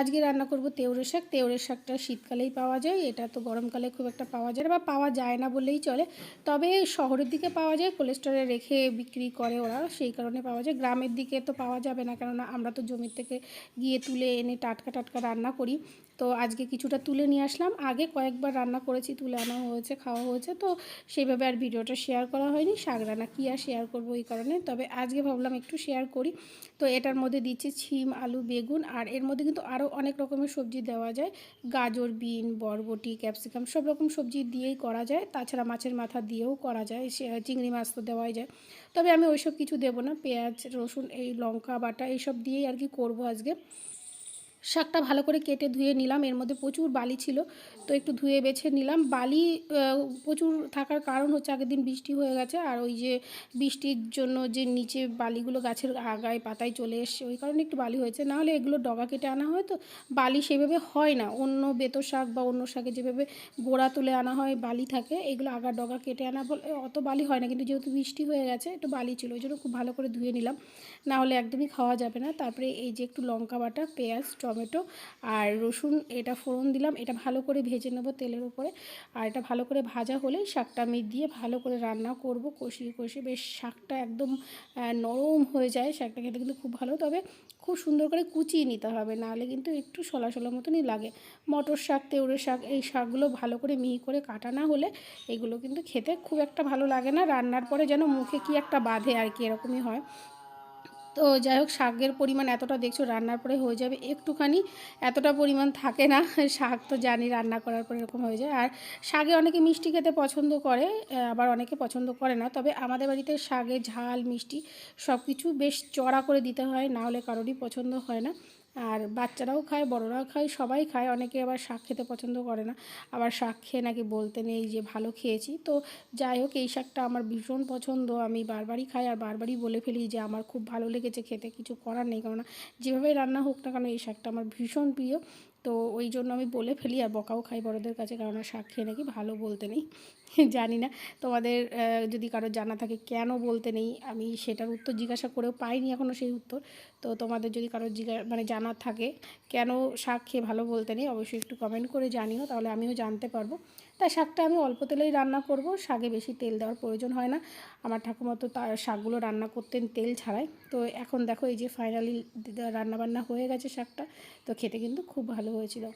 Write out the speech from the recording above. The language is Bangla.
আজকে রান্না করব তেওড়ের শাক। তেওড়ের শাকটা শীতকালেই পাওয়া যায়, এটা তো গরমকালে খুব একটা পাওয়া যায় বা পাওয়া যায় না বললেই চলে। তবে শহরের দিকে পাওয়া যায় কোলেস্টোরে রেখে বিক্রি করে ওরা, সেই কারণে পাওয়া যায়। গ্রামের দিকে তো পাওয়া যাবে না, কেননা আমরা তো জমির থেকে গিয়ে তুলে এনে টাটকা টাটকা রান্না করি। তো আজকে কিছুটা তুলে নিয়ে আসলাম। আগে কয়েকবার রান্না করেছি, তুলে আনা হয়েছে খাওয়া হয়েছে, তো সেইভাবে আর ভিডিওটা শেয়ার করা হয়নি। শাক রান্না কী আর শেয়ার করব এই কারণে, তবে আজকে ভাবলাম একটু শেয়ার করি। তো এটার মধ্যে দিচ্ছি ছিম, আলু, বেগুন, আর এর মধ্যে কিন্তু আরও অনেক রকমের সবজি দেওয়া যায়। গাজর, বিন, বরবটি, ক্যাপসিকাম সব রকম সবজি দিয়েই করা যায়। তাছাড়া মাছের মাথা দিয়েও করা যায়। চিংড়ি মাছ তো দেওয়াই যায়। তবে আমি ওইসব কিছু দেবো না। পেঁয়াজ, রসুন, এই লঙ্কা, বাটা এইসব দিয়েই আর কি করব আজকে। শাকটা ভালো করে কেটে ধুয়ে নিলাম। এর মধ্যে প্রচুর বালি ছিল, তো একটু ধুয়ে বেছে নিলাম। বালি প্রচুর থাকার কারণ হচ্ছে আগের দিন বৃষ্টি হয়ে গেছে, আর ওই যে বৃষ্টির জন্য যে নিচে বালিগুলো গাছের আগায় পাতায় চলে এসছে, ওই কারণে একটু বালি হয়েছে। নাহলে এগুলো ডগা কেটে আনা হয় তো, বালি সেভাবে হয় না। অন্য বেতো শাক বা অন্য শাকে যেভাবে গোড়া তুলে আনা হয়, বালি থাকে, এগুলো আগা ডগা কেটে আনা বলে অত বালি হয় না। কিন্তু যেহেতু বৃষ্টি হয়ে গেছে, একটু বালি ছিল, ওই জন্য খুব ভালো করে ধুয়ে নিলাম। না হলে একদমই খাওয়া যাবে না। তারপরে এই যে একটু লঙ্কা বাটা, পেঁয়াজ টমেটো আর রসুন, এটা ফোড়ন দিলাম। এটা ভালো করে ভেজে নেব তেলের উপরে। আর এটা ভালো করে ভাজা হলেই শাকটা আমি দিয়ে ভালো করে রান্না করব, কষিয়ে কষিয়ে। বেশ শাকটা একদম নরম হয়ে যায়। শাকটা খেতে কিন্তু খুব ভালো। তবে খুব সুন্দর করে কুচিয়ে নিতে হবে। নাহলে কিন্তু একটু সলা সলা মতনই লাগে। মটর শাক তেওড়ে শাক, এই শাকগুলো ভালো করে মিহি করে কাটা না হলে এগুলো কিন্তু খেতে খুব একটা ভালো লাগে না। রান্নার পরে যেন মুখে কি একটা বাঁধে আর কি, এরকমই হয়। তো যাই হোক, শাকের পরিমাণ এতটা দেখছ রান্নার পরে হয়ে যাবে একটুখানি। এতটা পরিমাণ থাকে না, শাক তো জানি রান্না করার পরে এরকম হয়ে যায়। আর শাকে অনেকে মিষ্টি খেতে পছন্দ করে আবার অনেকে পছন্দ করে না। তবে আমাদের বাড়িতে শাকে ঝাল, মিষ্টি সব কিছু বেশ চড়া করে দিতে হয়, না হলে কারোরই পছন্দ হয় না। আর বাচ্চারাও খায়, বড়রাও খায়, সবাই খায়। অনেকে আবার শাক খেতে পছন্দ করে না। আবার শাক খেয়ে নাকি বলতে নেই যে ভালো খেয়েছি। তো যাই হোক, এই শাকটা আমার ভীষণ পছন্দ। আমি বারবারই খাই আর বারবারই বলে ফেলি যে আমার খুব ভালো লেগেছে খেতে। কিছু করার নেই কেননা যেভাবেই রান্না হোক না কেন, এই শাকটা আমার ভীষণ প্রিয়। তো ওই জন্য আমি বলে ফেলি আর বকাও খাই বড়দের কাছে কারণ শাক খেয়ে নাকি ভালো বলতে নেই। জানি না। তোমাদের যদি কারও জানা থাকে কেন বলতে নেই, আমি সেটার উত্তর জিজ্ঞাসা করেও পাইনি এখনও সেই উত্তর। তো তোমাদের যদি কারও জিজ্ঞা মানে জানা থাকে কেন শাক খেয়ে ভালো বলতে নেই, অবশ্যই একটু কমেন্ট করে জানিও, তাহলে আমিও জানতে পারব। তাই শাকটা আমি অল্প তেলেই রান্না করব, শাকে বেশি তেল দেওয়ার প্রয়োজন হয় না। আমার ঠাকুমা তো তার শাকগুলো রান্না করতেন তেল ছাড়াই। তো এখন দেখো এই যে ফাইনালি রান্নাবান্না হয়ে গেছে শাকটা, তো খেতে কিন্তু খুব ভালো হয়েছিল।